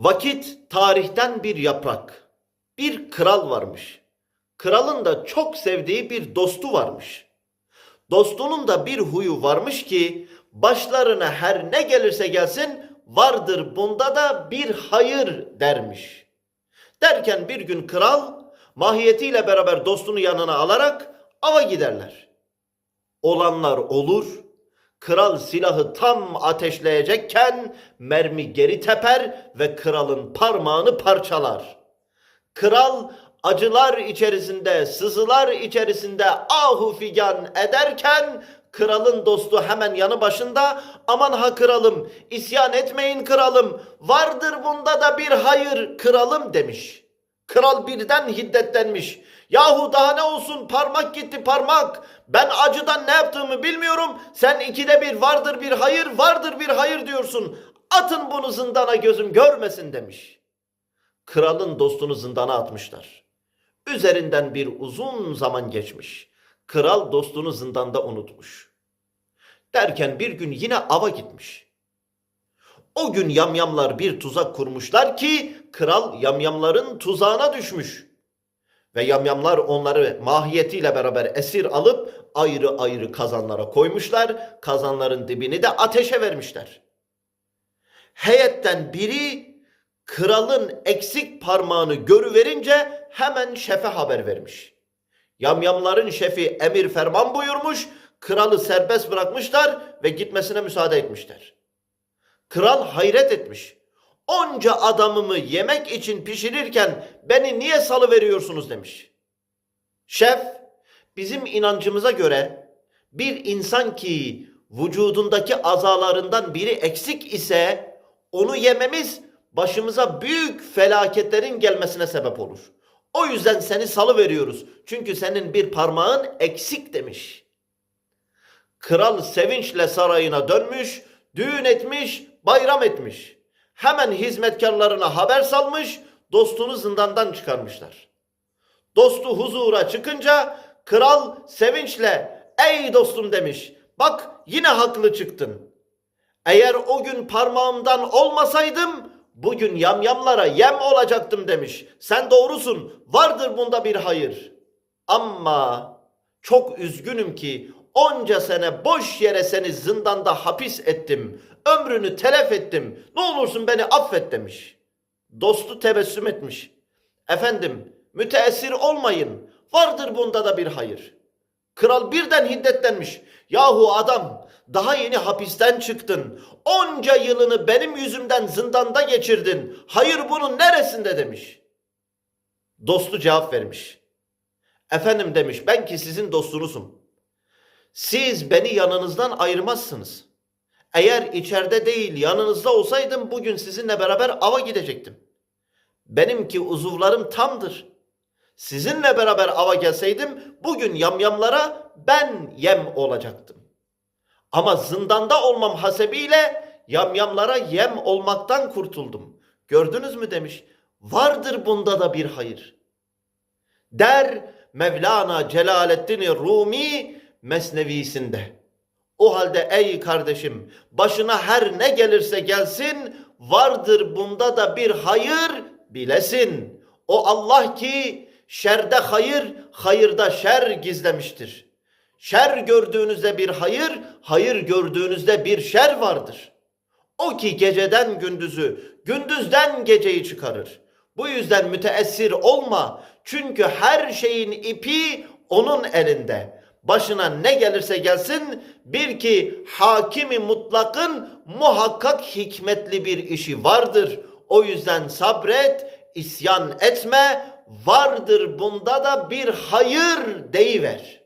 Vakit tarihten bir yaprak. Bir kral varmış. Kralın da çok sevdiği bir dostu varmış. Dostunun da bir huyu varmış ki başlarına her ne gelirse gelsin vardır bunda da bir hayır dermiş. Derken bir gün kral mahiyetiyle beraber dostunu yanına alarak ava giderler. Olanlar olur. Kral silahı tam ateşleyecekken mermi geri teper ve kralın parmağını parçalar. Kral acılar içerisinde, sızılar içerisinde ahu figan ederken kralın dostu hemen yanı başında aman ha kralım isyan etmeyin kralım vardır bunda da bir hayır kralım demiş. Kral birden hiddetlenmiş. Yahu daha ne olsun parmak gitti parmak. Ben acıdan ne yaptığımı bilmiyorum. Sen ikide bir vardır bir hayır vardır bir hayır diyorsun. Atın bunu zindana gözüm görmesin demiş. Kralın dostunu zindana atmışlar. Üzerinden bir uzun zaman geçmiş. Kral dostunu zindanda unutmuş. Derken bir gün yine ava gitmiş. O gün yamyamlar bir tuzak kurmuşlar ki kral yamyamların tuzağına düşmüş. Ve yamyamlar onları mahiyetiyle beraber esir alıp ayrı ayrı kazanlara koymuşlar. Kazanların dibini de ateşe vermişler. Heyetten biri kralın eksik parmağını görüverince hemen şefe haber vermiş. Yamyamların şefi emir ferman buyurmuş, kralı serbest bırakmışlar ve gitmesine müsaade etmişler. Kral hayret etmiş. Onca adamımı yemek için pişirirken beni niye salı veriyorsunuz demiş. Şef, bizim inancımıza göre bir insan ki vücudundaki azalarından biri eksik ise onu yememiz başımıza büyük felaketlerin gelmesine sebep olur. O yüzden seni salı veriyoruz. Çünkü senin bir parmağın eksik demiş. Kral sevinçle sarayına dönmüş, düğün etmiş, bayram etmiş. Hemen hizmetkarlarına haber salmış, dostunu zindandan çıkarmışlar. Dostu huzura çıkınca kral sevinçle ey dostum demiş. Bak yine haklı çıktın. Eğer o gün parmağımdan olmasaydım bugün yamyamlara yem olacaktım demiş. Sen doğrusun vardır bunda bir hayır. Ama çok üzgünüm ki onca sene boş yere seni zindanda hapis ettim. Ömrünü telef ettim. Ne olursun beni affet demiş. Dostu tebessüm etmiş. Efendim müteessir olmayın. Vardır bunda da bir hayır. Kral birden hiddetlenmiş. Yahu adam daha yeni hapisten çıktın. Onca yılını benim yüzümden zindanda geçirdin. Hayır bunun neresinde demiş. Dostu cevap vermiş. Efendim demiş ben ki sizin dostunuzum. Siz beni yanınızdan ayırmazsınız. Eğer içeride değil yanınızda olsaydım bugün sizinle beraber ava gidecektim. Benimki uzuvlarım tamdır. Sizinle beraber ava gelseydim bugün yamyamlara ben yem olacaktım. Ama zindanda olmam hasebiyle yamyamlara yem olmaktan kurtuldum. Gördünüz mü demiş. Vardır bunda da bir hayır. Der Mevlana Celaleddin Rumi Mesnevisinde. O halde ey kardeşim başına her ne gelirse gelsin vardır bunda da bir hayır bilesin. O Allah ki şerde hayır, hayırda şer gizlemiştir. Şer gördüğünüzde bir hayır, hayır gördüğünüzde bir şer vardır. O ki geceden gündüzü, gündüzden geceyi çıkarır. Bu yüzden müteessir olma. Çünkü her şeyin ipi onun elinde. Başına ne gelirse gelsin bir ki hakimi mutlakın muhakkak hikmetli bir işi vardır. O yüzden sabret, isyan etme, vardır bunda da bir hayır deyiver.